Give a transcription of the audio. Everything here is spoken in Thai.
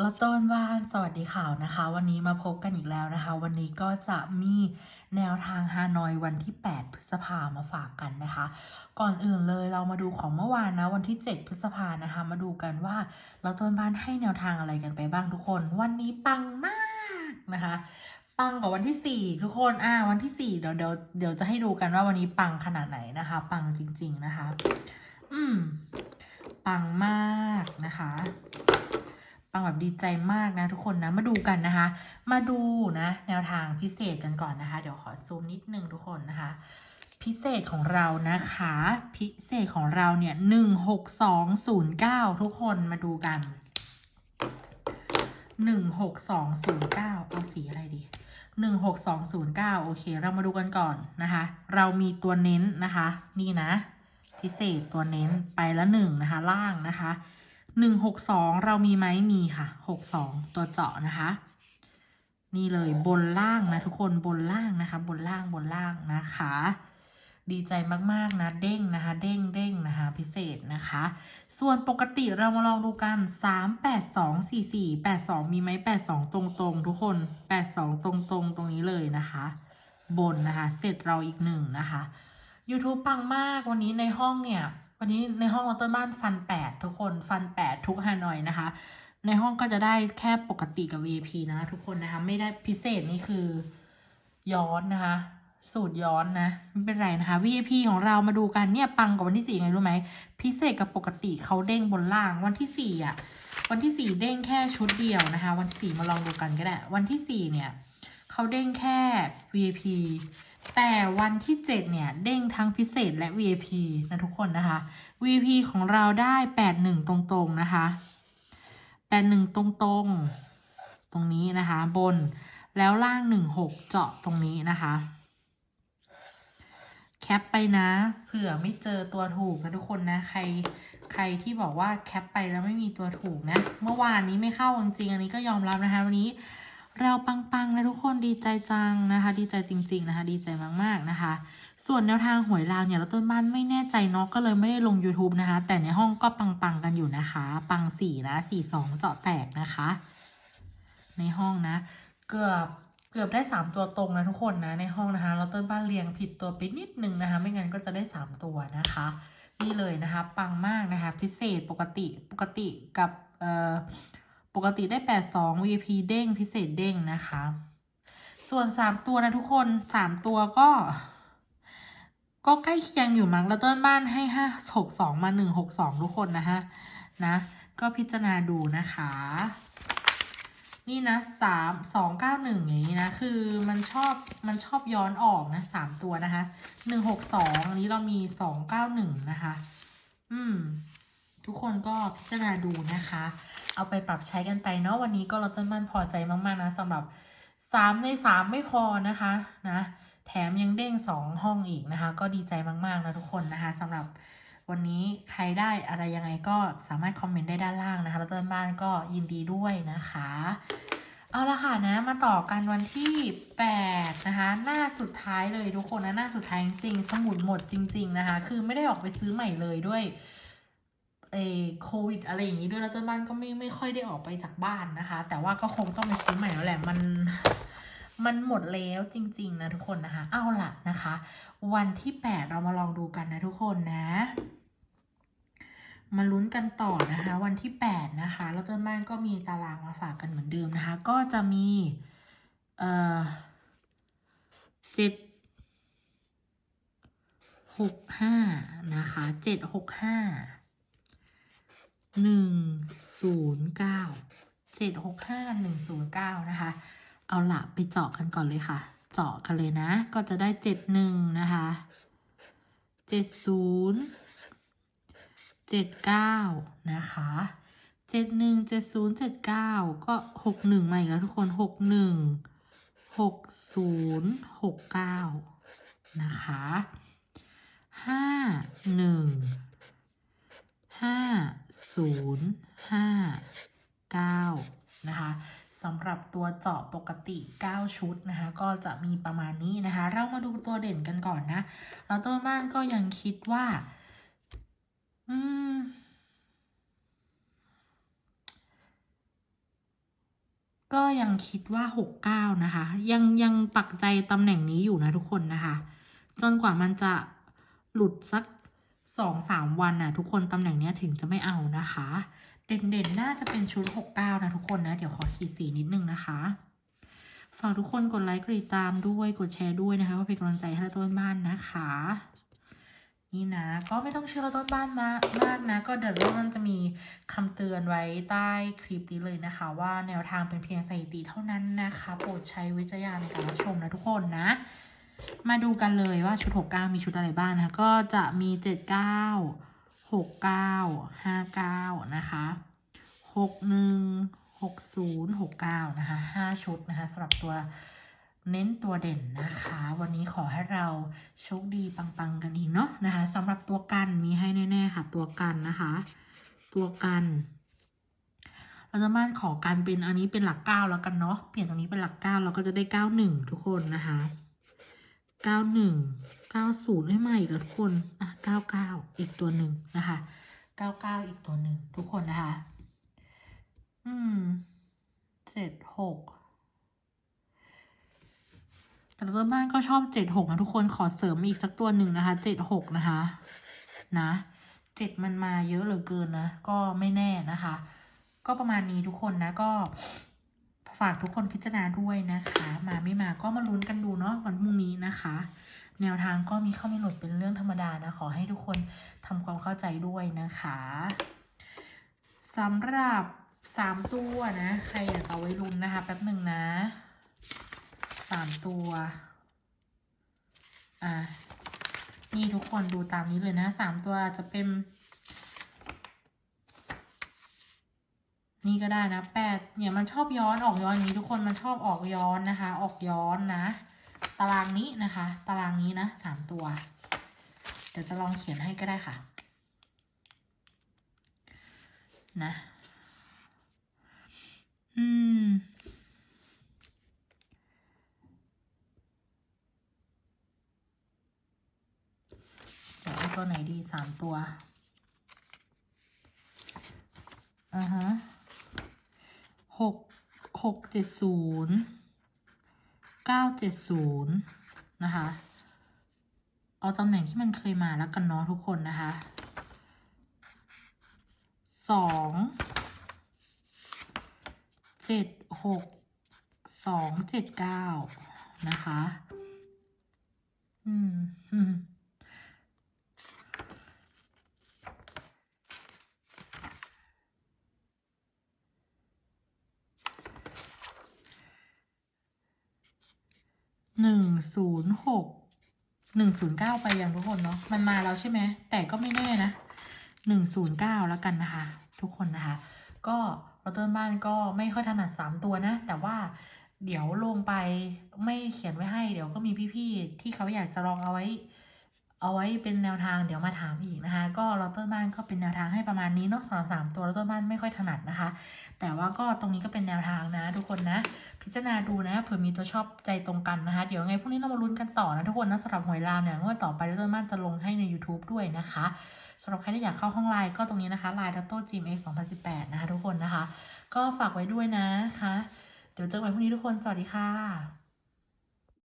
ล้วต้นว่านสวัสดีข่าวนะคะ วันนี้มาพบกันอีกแล้วนะคะ วันนี้ก็จะมีแนวทางฮานอยวันที่ 8 พฤษภามาฝากกันนะคะ ก่อนอื่นเลยเรามาดูของเมื่อวานนะวันที่ 7 พฤษภานะคะ มาดูกันว่าเราต้นบ้านให้แนวทางอะไรกันไปบ้างทุกคน วันนี้ปังมากนะคะปังกว่าวันที่ 4 ทุกคนอ่าวันที่ 4 เดี๋ยวเดี๋ยวเดี๋ยวจะให้ดูกันว่าวันนี้ปังขนาดไหนนะคะ ปังจริง ๆนะคะ อืมปังมากนะคะ ปังแบบดีใจมากนะทุกคนนะ มาดูกันนะคะ มาดูนะ แนวทางพิเศษกันก่อนนะคะ เดี๋ยวขอซูมนิดนึงทุกคนนะคะ พิเศษของเรานะคะ พิเศษของเราเนี่ยหนึ่งหกสองศูนย์เก้าทุกคนมาดูกันหนึ่งหกสองศูนย์เก้าเอาสีอะไรดีหนึ่งหกสองศูนย์เก้าโอเค เรามาดูกันก่อนนะคะ เรามีตัวเน้นนะคะ นี่นะ พิเศษตัวเน้นไปละหนึ่งนะคะ ล่างนะคะ หนึ่งหกสองเรามีไหมมีค่ะหกสองตัวเจาะนะคะ นี่เลยบนล่างนะทุกคนบนล่างนะคะ บนล่างบนล่างนะคะ ดีใจมากๆนะเด้งนะคะ เด้งเด้งนะคะ พิเศษนะคะ ส่วนปกติเรามาลองดูกันสามแปดสองสี่สี่แปดสองมีไหมแปดสองตรงๆทุกคนแปดสองตรงๆตรงนี้เลยนะคะ บนนะคะ เสร็จเราอีกหนึ่งนะคะ YouTube ปังมากวันนี้ในห้องเนี่ย วันนี้ในห้องเราต้นบ้านฟันแปดทุกคนฟันแปดทุกฮานอยนะคะ ในห้องก็จะได้แค่ปกติกับ VIP นะ ทุกคนนะคะ ไม่ได้พิเศษนี่คือย้อนนะคะ สูตรย้อนนะ ไม่เป็นไรนะคะ VIP ของเรามาดูกันเนี่ยปังกว่าวันที่สี่ไงรู้ไหมพิเศษกับปกติเขาเด้งบนล่างวันที่สี่อะวันที่สี่เด้งแค่ชุดเดียวนะคะ วันที่สี่มาลองดูกันก็ได้ วันที่สี่เนี่ยเขาเด้งแค่ VIP แต่วันที่เจ็ดเนี่ย เด้งทั้งพิเศษและ VIP นะทุกคนนะคะ VIP ของเราได้แปดหนึ่งตรงๆ นะคะแปดหนึ่งตรงๆ ตรงนี้นะคะ บนแล้วล่างหนึ่งหกเจาะตรงนี้นะคะ แคปไปนะ เผื่อไม่เจอตัวถูกนะทุกคนนะ ใครใครที่บอกว่าแคปไปแล้วไม่มีตัวถูกนะ เมื่อวานนี้ไม่เข้าจริงๆอันนี้ก็ยอมรับนะคะวันนี้ เราปังๆนะทุกคนดีใจจังนะคะ ดีใจจริง ๆนะคะ ดีใจมากๆนะคะ ส่วนแนวทางหวยลาวเนี่ยเราต้นบ้านไม่แน่ใจเนาะก็เลยไม่ได้ลง YouTube นะคะ แต่ในห้องก็ปังๆกันอยู่นะคะ ปังสี่นะสี่สองเจาะแตกนะคะ ในห้องนะ เกือบเกือบได้สามตัวตรงนะทุกคนนะในห้องนะคะ เราต้นบ้านเรียงผิดตัวไปนิดนึงนะคะ ไม่งั้นก็จะได้สามตัวนะคะ นี่เลยนะคะ ปังมากนะคะ พิเศษปกติปกติกับเอ่อ ปกติได้แปดสอง VIP เด้งพิเศษเด้งนะคะ ส่วนสามตัวนะทุกคนสามตัวก็ ก็ใกล้เคียงอยู่มั้งแล้วต้นบ้านให้ห้าหกสองมาหนึ่งหกสองทุกคนนะคะนะ ก็พิจารณาดูนะคะ นี่นะสามสองเก้าหนึ่งอย่างนี้นะ คือมันชอบมันชอบย้อนออกนะสามตัวนะคะหนึ่งหกสองอันนี้เรามีสองเก้าหนึ่งนะคะ อืม ทุกคนก็พิจารณาดูนะคะ เอาไปปรับใช้กันไปเนาะวันนี้ก็ลอตเตอร์มันพอใจมากๆนะสำหรับสามในสามไม่พอนะคะนะแถมยังเด้งสองห้องอีกนะคะ ก็ดีใจมากๆนะทุกคนนะคะสำหรับวันนี้ใครได้อะไรยังไงก็สามารถคอมเมนต์ได้ด้านล่างนะคะแล้วต้นบ้านก็ยินดีด้วยนะคะ เอาละค่ะนะมาต่อกันวันที่ 8 นะคะ หน้าสุดท้ายเลยทุกคนนะหน้าสุดท้ายจริงสมุดหมดจริง ๆ นะคะ คือไม่ได้ออกไปซื้อใหม่เลยด้วย เอโควิดอะไรอย่างนี้ด้วยแล้วต้นบ้านก็ไม่ไม่ค่อยได้ออกไปจากบ้านนะคะ แต่ว่าก็คงต้องไปซื้อใหม่แล้วแหละมันมันหมดแล้วจริง ๆ นะทุกคนนะคะ เอาล่ะนะคะ วันที่แปดเรามาลองดูกันนะทุกคนนะ มาลุ้นกันต่อนะคะ วันที่แปดนะคะแล้วต้นบ้านก็มีตารางมาฝากกันเหมือนเดิมนะคะ ก็จะมีเอ่อเจ็ดหกห้านะคะเจ็ดหกห้า หนึ่งศูนย์เก้าเจ็ดหกห้าหนึ่งศูนย์เก้านะคะ เอาละไปเจาะกันก่อนเลยค่ะ เจาะกันเลยนะ ก็จะได้เจ็ดหนึ่งนะคะเจ็ดศูนย์เจ็ดเก้านะคะเจ็ดหนึ่งเจ็ดศูนย์เจ็ดเก้าก็หกหนึ่งมาอีกแล้วทุกคนหกหนึ่งหกศูนย์หกเก้านะคะห้าหนึ่ง ศูนย์ห้าเก้านะคะสำหรับตัวเจาะปกติ 9 ชุดนะคะ ก็จะมีประมาณนี้นะคะ เรามาดูตัวเด่นกันก่อนนะ เราต้นบ้านก็ยังคิดว่า อืม ก็ยังคิดว่าหกเก้านะคะ ยังยังปักใจตำแหน่งนี้อยู่นะทุกคนนะคะ จนกว่ามันจะหลุดสัก สองสามวันน่ะทุกคนตำแหน่งเนี้ยถึงจะไม่เอานะคะ เด่นๆ น่าจะเป็นชุดหกเก้านะทุกคนนะ เดี๋ยวขอขีดสีนิดนึงนะคะ ฝากทุกคนกดไลค์กดติดตามด้วยกดแชร์ด้วยนะคะเพื่อเป็นกำลังใจให้เราต้นบ้านนะคะ นี่นะ ก็ไม่ต้องเชื่อเราต้นบ้านมากมากนะ ก็เดี๋ยวเรามันจะมีคำเตือนไว้ใต้คลิปนี้เลยนะคะ ว่าแนวทางเป็นเพียงสถิติเท่านั้นนะคะ โปรดใช้วิจารณญาณในการรับชมนะทุกคนนะ มาดูกันเลยว่าชุด 69 มีชุดอะไรบ้างนะคะ ก็จะมี 79 69 59 นะคะ 61 60 69 นะคะ 5 ชุดนะคะสำหรับตัวเน้นตัวเด่นนะคะ วันนี้ขอให้เราโชคดีปัง ๆ กันอีกเนาะนะคะสำหรับตัวกันมีให้แน่ ๆ ค่ะ ตัวกันนะคะ ตัวกัน เราจะมาขอการเป็นอันนี้เป็นหลักเก้าแล้วกันเนาะเปลี่ยนตรงนี้เป็นหลักเก้าเราก็จะได้เก้าหนึ่งทุกคนนะคะ เก้าหนึ่งเก้าศูนย์ให้มาอีกแล้วทุกคนอะเก้าเก้าอีกตัวหนึ่งนะคะเก้าเก้าอีกตัวหนึ่งทุกคนนะคะ อืมเจ็ดหกแต่ตัวบ้านก็ชอบเจ็ดหกนะทุกคนขอเสริมอีกสักตัวหนึ่งนะคะเจ็ดหกนะคะ นะเจ็ดมันมาเยอะเหลือเกินนะ ก็ไม่แน่นะคะ ก็ประมาณนี้ทุกคนนะก็ ฝากทุกคนพิจารณาด้วยนะคะ มาไม่มาก็มาลุ้นกันดูเนาะวันพรุ่งนี้นะคะ แนวทางก็มีเข้าไม่หลุดเป็นเรื่องธรรมดานะ ขอให้ทุกคนทำความเข้าใจด้วยนะคะสำหรับสามตัวนะ ใครอยากจะเอาไว้ลุ้นนะคะ แป๊บหนึ่งนะสามตัว อะนี่ทุกคนดูตามนี้เลยนะสามตัวจะเป็น นี่ก็ได้นะแปดเนี่ยมันชอบย้อนออกย้อนอย่างนี้ทุกคนมันชอบออกย้อนนะคะ ออกย้อนนะ ตารางนี้นะคะ ตารางนี้นะสามตัว เดี๋ยวจะลองเขียนให้ก็ได้ค่ะ นะอืมเดี๋ยวเอาตัวไหนดีสามตัวอ่าฮะ หกหกเจ็ดศูนย์เก้าเจ็ดศูนย์นะคะ เอาตำแหน่งที่มันเคยมาแล้วกันเนาะทุกคนนะคะสองเจ็ดหกสองเจ็ดเก้านะคะ อืม หนึ่งศูนย์หกหนึ่งศูนย์เก้าไปยังทุกคนเนาะมันมาแล้วใช่ไหมแต่ก็ไม่แน่นะหนึ่งศูนย์เก้าแล้วกันนะคะ ทุกคนนะคะ ก็เราต้นบ้านก็ไม่ค่อยถนัดสามตัวนะ แต่ว่าเดี๋ยวลงไปไม่เขียนไว้ให้ เดี๋ยวก็มีพี่ๆที่เขาอยากจะลองเอาไว้ เอาไว้เป็นแนวทางเดี๋ยวมาถามอีกนะคะ ก็เราต้นบ้านก็เป็นแนวทางให้ประมาณนี้เนาะสำหรับสามตัวเราต้นบ้านไม่ค่อยถนัดนะคะ แต่ว่าก็ตรงนี้ก็เป็นแนวทางนะ ทุกคนนะ พิจารณาดูนะเผื่อมีตัวชอบใจตรงกันนะคะ เดี๋ยวไงพรุ่งนี้เรามาลุ้นกันต่อนะทุกคนนะสำหรับหวยลาวเนี่ยงวดต่อไปเราต้นบ้านจะลงให้ใน YouTube ด้วยนะคะสำหรับใครที่อยากเข้าห้องไลน์ก็ตรงนี้นะคะไลน์ดัตโต้จีเอ็กสองพันสิบแปดนะคะ ทุกคนนะคะ ก็ฝากไว้ด้วยนะคะ เดี๋ยวเจอกันใหม่พรุ่งนี้ทุกคนสวัสดีค่ะ